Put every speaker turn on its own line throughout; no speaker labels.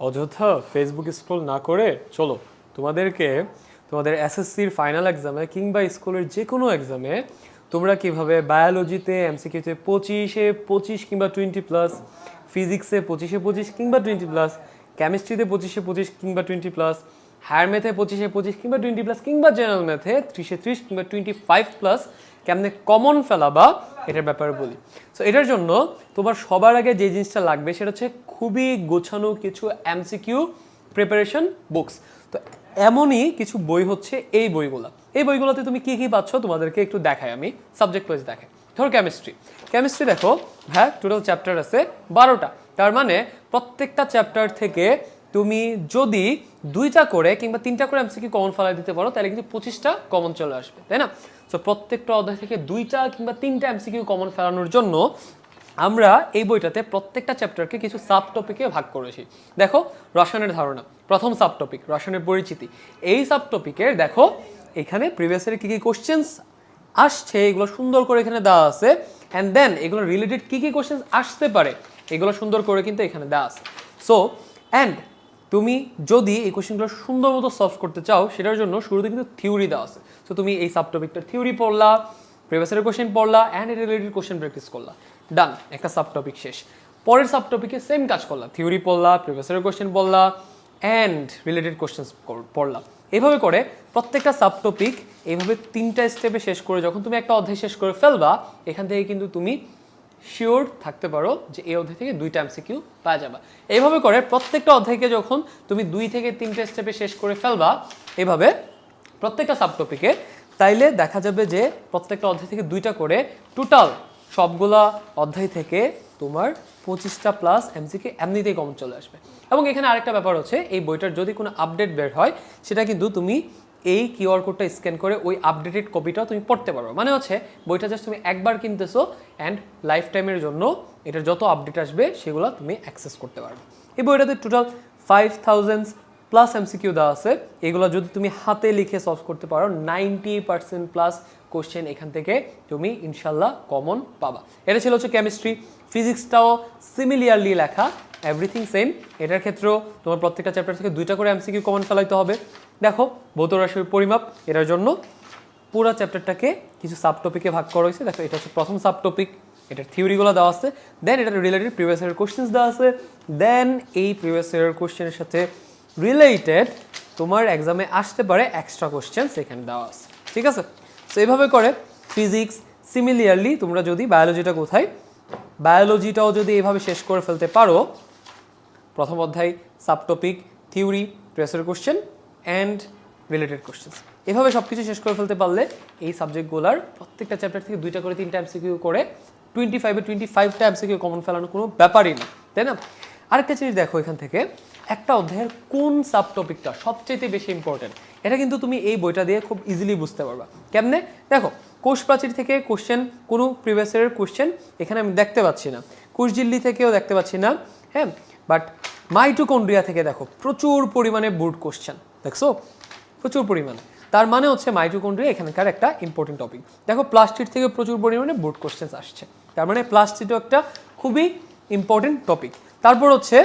অযথা Facebook scroll না করে, চলো, তোমাদেরকে, তোমাদের এসএসসির ফাইনাল এক্সামে কিংবা স্কুলের যে কোনো এক্সামে তোমরা কীভাবে বায়োলজিতে এমসিকিউতে পঁচিশে পঁচিশ কিংবা টোয়েন্টি প্লাস ফিজিক্সে পঁচিশে পঁচিশ কিংবা টোয়েন্টি প্লাস কেমিস্ট্রিতে পঁচিশে পঁচিশ কিংবা টোয়েন্টি প্লাস হায়ার ম্যাথে পঁচিশে পঁচিশ কিংবা টোয়েন্টি প্লাস কিংবা জেনারেল ম্যাথে ত্রিশে ত্রিশ কিংবা টোয়েন্টি ফাইভ প্লাস কেমনে কমন ফেলাবা, এটার ব্যাপারে বলি। সো এটার জন্য তোমার সবার আগে যে জিনিসটা লাগবে সেটা হচ্ছে খুবই গোছানো কিছু এমসিকিউ প্রিপারেশন বুকস তো, এমনই কিছু বই হচ্ছে এই বইগুলো। এই বইগুলোতে তুমি কি কি পাচ্ছ তোমাদেরকে একটু দেখাই আমি সাবজেক্ট ওয়াইজ দেখাই। ধরো কেমিস্ট্রি কেমিস্ট্রি দেখো হ্যাঁ টোটাল চ্যাপ্টার আছে বারোটা। তার মানে প্রত্যেকটা চ্যাপ্টার থেকে তুমি যদি দুইটা করে কিংবা তিনটা করে এমসিকিউ কমন ফেলাই দিতে পারো, তাহলে কিন্তু পঁচিশটা কমন চলে আসবে, তাই না? সো প্রত্যেকটা অধ্যায় থেকে দুইটা কিংবা তিনটা এমসিকিউ কমন ফেলানোর জন্য আমরা এই বইটাতে প্রত্যেকটা চ্যাপ্টারকে কিছু সাব টপিকে ভাগ করেছি। দেখো, রসায়নের ধারণা, প্রথম সাব টপিক রসায়নের পরিচিতি। এই সাব টপিকের দেখো, এখানে প্রিভিয়াস ইয়ারে কী কী কোশ্চেন্স আসছে, এগুলো সুন্দর করে এখানে দেওয়া আছে অ্যান্ড দেন এগুলো রিলেটেড কী কী কোশ্চেন্স আসতে পারে, এগুলো সুন্দর করে কিন্তু এখানে দেওয়া আছে। সো অ্যান্ড তুমি যদি এই কোশ্চেনগুলো সুন্দর মতো সলভ করতে চাও, সেটার জন্য শুরুতে কিন্তু থিওরি দেওয়া আছে। সো তুমি এই সাব টপিকটার থিওরি পড়লা প্রিভিয়াসের কোশ্চেন পড়লা অ্যান্ড রিলেটেড কোশ্চেন প্র্যাকটিস করলা। ডান একটা সাব টপিক শেষ। পরের সাব টপিকে সেম কাজ করলা থিওরি পড়লা প্রিভিয়াসের কোশ্চেন পড়লা অ্যান্ড রিলেটেড কোয়েশ্চেন পড়লা। এভাবে করে প্রত্যেকটা সাব টপিক এইভাবে তিনটা স্টেপে শেষ করে যখন তুমি একটা অধ্যায় শেষ করে ফেলবা, এখান থেকে কিন্তু তুমি শিওর থাকতে পারো যে এই অধ্যায় থেকে দুইটা এমসিকিউ পাওয়া যাবে। এইভাবে করে প্রত্যেকটা অধ্যায়কে যখন তুমি দুই থেকে তিনটে স্টেপে শেষ করে ফেলবা এভাবে প্রত্যেকটা সাব টপিকে তাইলে দেখা যাবে যে প্রত্যেকটা অধ্যায় থেকে দুইটা করে টোটাল সবগুলা অধ্যায় থেকে তোমার পঁচিশটা প্লাস এমসিকে এমনিতেই কমন চলে আসবে। এবং এখানে আরেকটা ব্যাপার হচ্ছে, এই বইটার যদি কোনো আপডেট বের হয়, সেটা কিন্তু তুমি এই কিউআর কোডটা স্ক্যান করে ওই আপডেটেড কপিটাও তুমি পড়তে পারো। মানে হচ্ছে, বইটা জাস্ট তুমি একবার কিনতেছো অ্যান্ড লাইফ টাইমের জন্য এটার যত আপডেট আসবে, সেগুলো তুমি অ্যাক্সেস করতে পারবে। এই বইটাতে total five thousand plus MCQ দেওয়া আছে। এগুলো যদি তুমি হাতে লিখে সলভ করতে পারো নাইনটি পার্সেন্ট প্লাস কোশ্চেন এখান থেকে তুমি ইনশাল্লাহ কমন পাবা। এটা ছিল হচ্ছে কেমিস্ট্রি ফিজিক্সটাও সিমিলিয়ারলি লেখা এভরিথিং সেম এটার ক্ষেত্রেও তোমার প্রত্যেকটা চ্যাপ্টার থেকে দুইটা করে এমসিকিউ কমন ফেলাইতে হবে। দেখো, ভৌত রাশির পরিমাপ, এটার জন্য পুরো চ্যাপ্টারটাকে কিছু সাব টপিকে ভাগ করা হয়েছে। দেখো, এটা হচ্ছে প্রথম সাব টপিক এটার থিওরিগুলো দেওয়া আছে। দেন এটার রিলেটেড প্রিভিয়াস ইয়ার কোশ্চেন্স দেওয়া আছে। দেন এই প্রিভিয়াস ইয়ার কোশ্চেনের সাথে রিলেটেড তোমার এক্সামে আসতে পারে এক্সট্রা কোশ্চেন্স এখানে দেওয়া আছে। ঠিক আছে? সো এইভাবে করে ফিজিক্স সিমিলিয়ারলি তোমরা যদি বায়োলজিটা কোথায় বায়োলজিটাও যদি এইভাবে শেষ করে ফেলতে পারো, প্রথম অধ্যায় sub topic theory pressure question and related questions এভাবে সব কিছু শেষ করে ফেলতে পারলে এই সাবজেক্টগুলোর প্রত্যেকটা চ্যাপ্টার থেকে দুইটা করে তিনটা এমসিকিউ করে টোয়েন্টি ফাইভে টোয়েন্টি ফাইভটা এমসিকিউ কমন ফেলানো কোনো ব্যাপারই না, তাই না? আরেকটা জিনিস দেখো এখান থেকে, একটা অধ্যায়ের কোন সাব টপিকটা সবচেয়ে বেশি ইম্পর্টেন্ট এটা কিন্তু তুমি এই বইটা দিয়ে খুব ইজিলি বুঝতে পারবা। কেমনে? দেখো, কোষ প্রাচীর থেকে কোশ্চেন কোনো প্রিভিয়াস ইয়ারের কোশ্চেন এখানে আমি দেখতে পাচ্ছি না। কোষ দিল্লি থেকেও দেখতে পাচ্ছি না হ্যাঁ? বাট মাইটোকন্ড্রিয়া থেকে দেখো, প্রচুর পরিমাণে বুট কোশ্চেন দেখছ? প্রচুর পরিমাণে। তার মানে হচ্ছে মাইটোকন্ড্রিয়া এখানকার একটা ইম্পর্টেন্ট টপিক দেখো প্লাস্টিক থেকে প্রচুর পরিমাণে বুট কোশ্চেন আসছে। তার মানে প্লাস্টিকও একটা খুবই ইম্পর্টেন্ট টপিক তারপর হচ্ছে,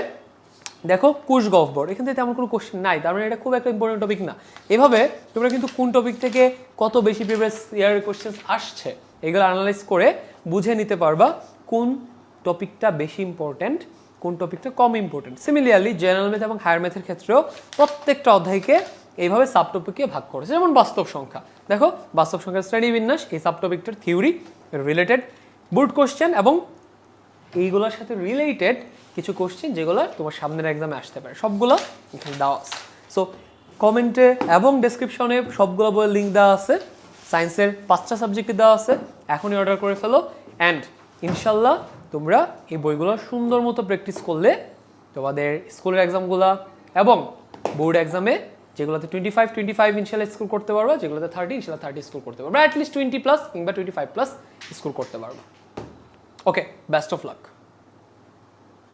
দেখো কুশ গহ্বর এখান থেকে তেমন কোনো কোশ্চেন নাই। তার মানে এটা খুব একটা ইম্পর্টেন্ট টপিক না। এভাবে তোমরা কিন্তু কোন টপিক থেকে কত বেশি প্রিভিয়াস ইয়ার কোশ্চেন আসছে, এগুলো অ্যানালাইজ করে বুঝে নিতে পারবা কোন টপিকটা বেশি ইম্পর্টেন্ট কোন টপিকটা কম ইম্পর্টেন্ট সিমিলিয়ারলি জেনারেল ম্যাথ এবং হায়ার ম্যাথের ক্ষেত্রেও প্রত্যেকটা অধ্যায়কে এইভাবে সাব টপিকে ভাগ করেছে। যেমন বাস্তব সংখ্যা। দেখো, বাস্তব সংখ্যার শ্রেণি বিন্যাস এই সাব টপিকটার থিওরি রিলেটেড বুট কোশ্চেন এবং এইগুলোর সাথে রিলেটেড কিছু কোশ্চেন যেগুলো তোমার সামনের এক্সামে আসতে পারে। সবগুলো এখানে দেওয়া আছে। সো কমেন্টে এবং ডেসক্রিপশনে সবগুলো বইয়ের লিঙ্ক দেওয়া আছে। সায়েন্সের পাঁচটা সাবজেক্টে দেওয়া আছে। এখনই অর্ডার করে ফেলো। অ্যান্ড ইনশাল্লাহ তোমরা এই বইগুলো সুন্দর মতো প্র্যাকটিস করলে তোমাদের স্কুলের এক্সামগুলো এবং বোর্ড এক্সামে যেগুলোতে টোয়েন্টি ফাইভ টোয়েন্টি ফাইভ ইনশাল্লাহ স্কোর করতে পারবা, যেগুলোতে থার্টি ইনশাল্লাহ থার্টি স্কোর করতে পারবা। অ্যাটলিস্ট টোয়েন্টি প্লাস কিংবা টোয়েন্টি ফাইভ প্লাস স্কোর করতে পারবা। ওকে বেস্ট অফ লাক